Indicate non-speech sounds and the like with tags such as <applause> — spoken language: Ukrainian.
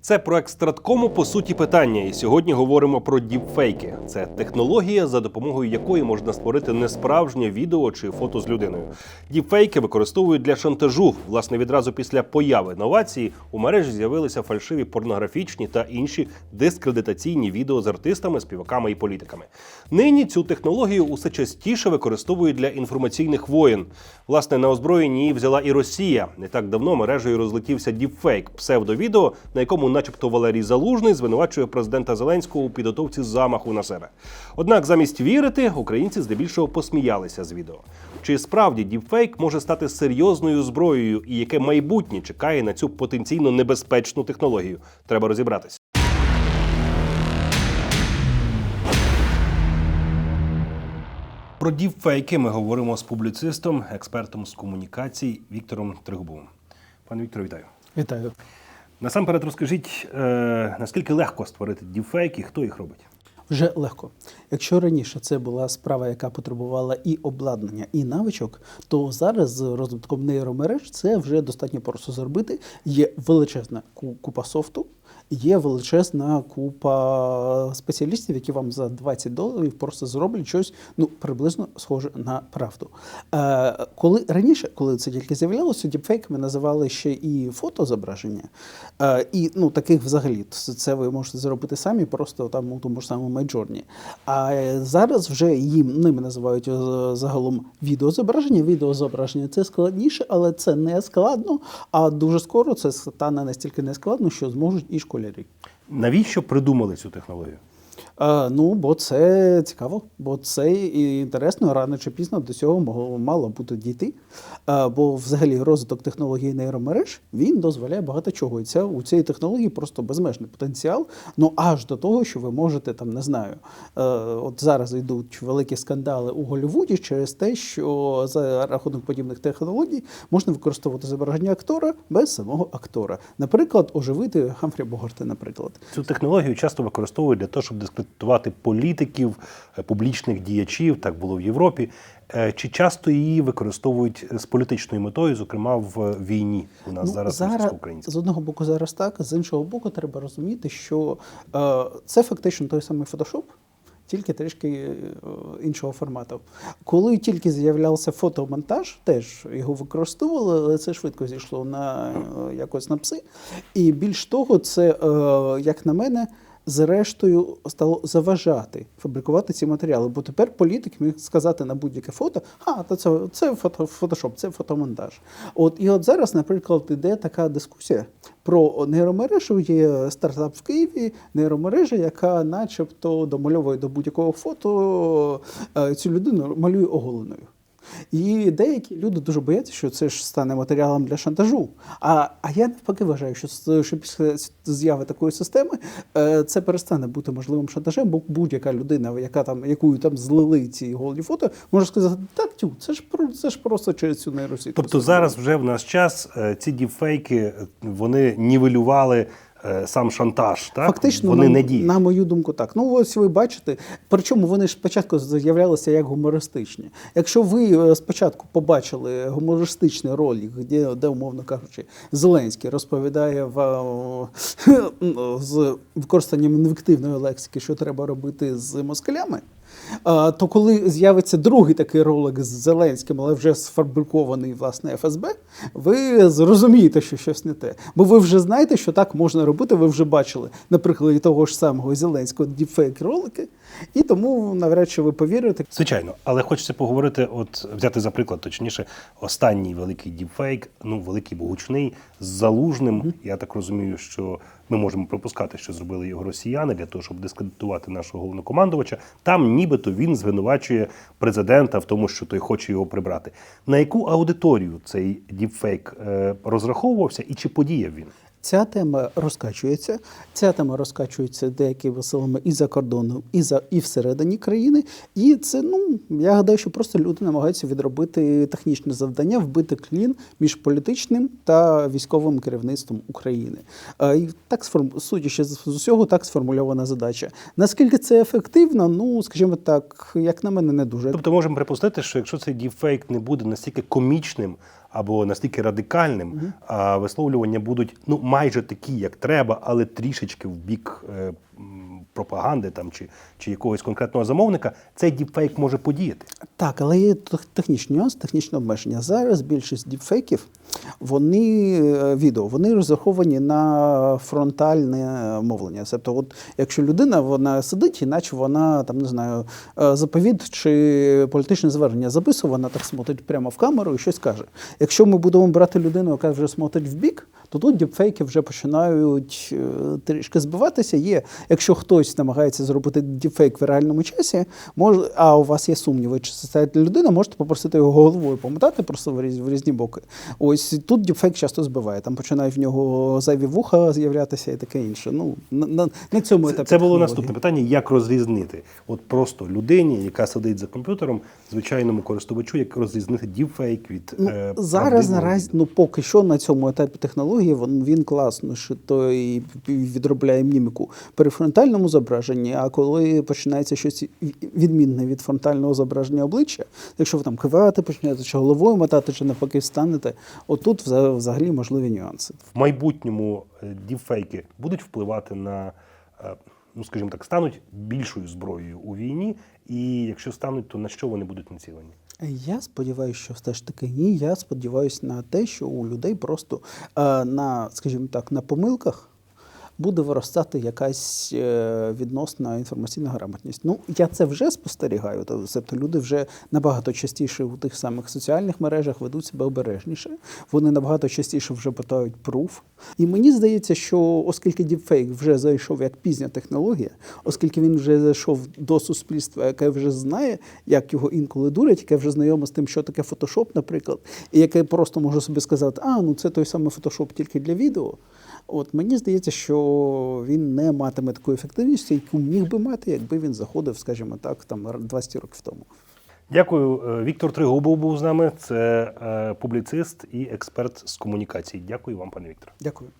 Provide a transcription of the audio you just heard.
Це проект Страткому по суті питання. І сьогодні говоримо про діпфейки. Це технологія, за допомогою якої можна створити несправжнє відео чи фото з людиною. Діпфейки використовують для шантажу. Власне, відразу після появи новації у мережі з'явилися фальшиві порнографічні та інші дискредитаційні відео з артистами, співаками і політиками. Нині цю технологію усе частіше використовують для інформаційних воєн. Власне, на озброєнні її взяла і Росія. Не так давно мережею розлетівся діпфейк псевдовідео, на якому, начебто, Валерій Залужний звинувачує президента Зеленського у підготовці замаху на себе. Однак, замість вірити, українці здебільшого посміялися з відео. Чи справді діпфейк може стати серйозною зброєю, і яке майбутнє чекає на цю потенційно небезпечну технологію? Треба розібратися. Про діпфейки ми говоримо з публіцистом, експертом з комунікацій Віктором Тригубовим. Пане Вікторе, вітаю. Вітаю. Насамперед розкажіть, е, наскільки легко створити діпфейк і хто їх робить? Вже легко. Якщо раніше це була справа, яка потребувала і обладнання, і навичок, то зараз з розвитком нейромереж це вже достатньо просто зробити. Є величезна ку- купа софту, є величезна купа спеціалістів, які вам за 20 доларів просто зроблять щось ну приблизно схоже на правду. Е, коли раніше, коли це тільки з'являлося, діпфейками називали ще і фотозображення. Е, і ну таких взагалі це ви можете зробити самі, просто там у тому ж самому Midjourney. А зараз вже їм ними називають е, загалом відеозображення. Відеозображення це складніше, але це не складно. А дуже скоро це стане настільки нескладно, що зможуть і школярі. Навіщо придумали цю технологію? Е, ну, бо це цікаво, бо це інтересно, рано чи пізно до цього мало бути дійти. Е, бо взагалі розвиток технології нейромереж він дозволяє багато чого. І ця у цієї технології просто безмежний потенціал. Ну аж до того, що ви можете там не знаю. Е, от зараз йдуть великі скандали у Голлівуді через те, що за рахунок подібних технологій можна використовувати зображення актора без самого актора. Наприклад, оживити Хамфрі Богарта, наприклад. Цю технологію часто використовують для того, щоб дискредитувати політиків, е, публічних діячів. Так було в Європі. Е, Чи часто її використовують з політичною метою, зокрема в війні у нас зараз, російсько-українська? з одного боку зараз так, з іншого боку, треба розуміти, що е, це фактично той самий фотошоп. Тільки трішки е, іншого формату. Коли тільки з'являвся фотомонтаж, теж його використовували, але це швидко зійшло на е, якось на пси. І більш того, це, е, як на мене, зрештою стало заважати фабрикувати ці матеріали. Бо тепер політик міг сказати на будь-яке фото, а то це, це фото, фотошоп, це фотомонтаж. От і от зараз, наприклад, іде така дискусія про нейромережу. Є стартап в Києві, нейромережа, яка, начебто, домальовує до будь-якого фото е, цю людину малює оголеною. І деякі люди дуже бояться, що це ж стане матеріалом для шантажу. А, а я навпаки вважаю, що, що після з'яви такої системи е, це перестане бути можливим шантажем, бо будь-яка людина, яка там, якою там злили ці голі фото, може сказати, так тю, це ж це ж просто через цю нейросітку. Тобто зараз вже в наш час е, ці діпфейки е, вони нівелювали сам шантаж, так? Фактично, вони на, не діють. на мою думку, так. Ну, ось ви бачите. Причому вони ж спочатку з'являлися як гумористичні. Якщо ви е, спочатку побачили гумористичний ролик, де, де умовно кажучи, Зеленський розповідає в, е, <laughs> з використанням інвективної лексики, що треба робити з москалями. То коли з'явиться другий такий ролик з Зеленським, але вже сфабрикований власне ФСБ, ви зрозумієте, що щось не те. Бо ви вже знаєте, що так можна робити. Ви вже бачили на прикладі того ж самого Зеленського діпфейк ролики, і тому навряд чи ви повірите. Звичайно, але хочеться поговорити, от взяти за приклад, точніше, останній великий діпфейк, ну великий богучний з залужним. Я так розумію, що ми можемо пропускати, що зробили його росіяни для того, щоб дискредитувати нашого головнокомандувача. Там нібито він звинувачує президента в тому, що той хоче його прибрати. На яку аудиторію цей діпфейк е, розраховувався і чи подіяв він? Ця тема розкачується. Ця тема розкачується деякими силами і за кордоном, і за і всередині країни. І це, ну я гадаю, що просто люди намагаються відробити технічне завдання, вбити клін між політичним та військовим керівництвом України. А, І так судячи з усього, так сформульована задача. Наскільки це ефективно? Ну скажімо так, як на мене, не дуже. Тобто можемо припустити, що якщо цей діпфейк не буде настільки комічним, або настільки радикальним, а висловлювання будуть ну майже такі, як треба, але трішечки в бік е, пропаганди там чи, чи якогось конкретного замовника, цей діпфейк може подіяти. Так, але є тех- технічний нюанс, технічне обмеження. Зараз більшість діпфейків, вони е, відео, вони розраховані на фронтальне мовлення. Тобто, от якщо людина вона сидить, іначе вона там не знаю, е, заповіт чи політичне звернення записує, вона так смотрить прямо в камеру і щось каже. Якщо ми будемо брати людину, яка вже смотрить в бік, то тут діпфейки вже починають е, трішки збиватися. Є, якщо хтось намагається зробити діпфейк в реальному часі, може, а у вас є сумніви, чи це та людина, можете попросити його головою помотати просто в різні, в різні боки. Ось тут діпфейк часто збиває. Там починають в нього зайві вуха з'являтися і таке інше. Ну на, на, на цьому етапі це було наступне питання: як розрізнити? От просто людині, яка сидить за комп'ютером, звичайному користувачу, як розрізнити діпфейк від Ну, е, зараз наразі, ну поки що на цьому етапі технології він, він класно шито і відробляє міміку при фронтальному зображенні. А коли починається щось відмінне від фронтального зображення обличчя, якщо ви там кивати почнете, чи головою мотати, чи навпаки встанете, отут вза- взагалі можливі нюанси. в майбутньому е, діпфейки будуть впливати на, е, ну скажімо так, стануть більшою зброєю у війні, і якщо стануть, то на що вони будуть націлені? Я сподіваюся, що все ж таки ні. Я сподіваюся на те, що у людей просто е, на, скажімо так, на помилках буде виростати якась е, відносна інформаційна грамотність. Ну, я це вже спостерігаю. Тобто люди вже набагато частіше у тих самих соціальних мережах ведуть себе обережніше. Вони набагато частіше вже питають пруф. І мені здається, що оскільки діпфейк вже зайшов як пізня технологія, оскільки він вже зайшов до суспільства, яке вже знає, як його інколи дурять, яке вже знайоме з тим, що таке фотошоп, наприклад, і яке просто може собі сказати, а ну це той самий фотошоп тільки для відео. От мені здається, що він не матиме такої ефективності, яку міг би мати, якби він заходив, скажімо так, там 20 років тому. Дякую. Е, Віктор Тригубов був з нами. Це е, публіцист і експерт з комунікацій. Дякую вам, пане Віктор. Дякую.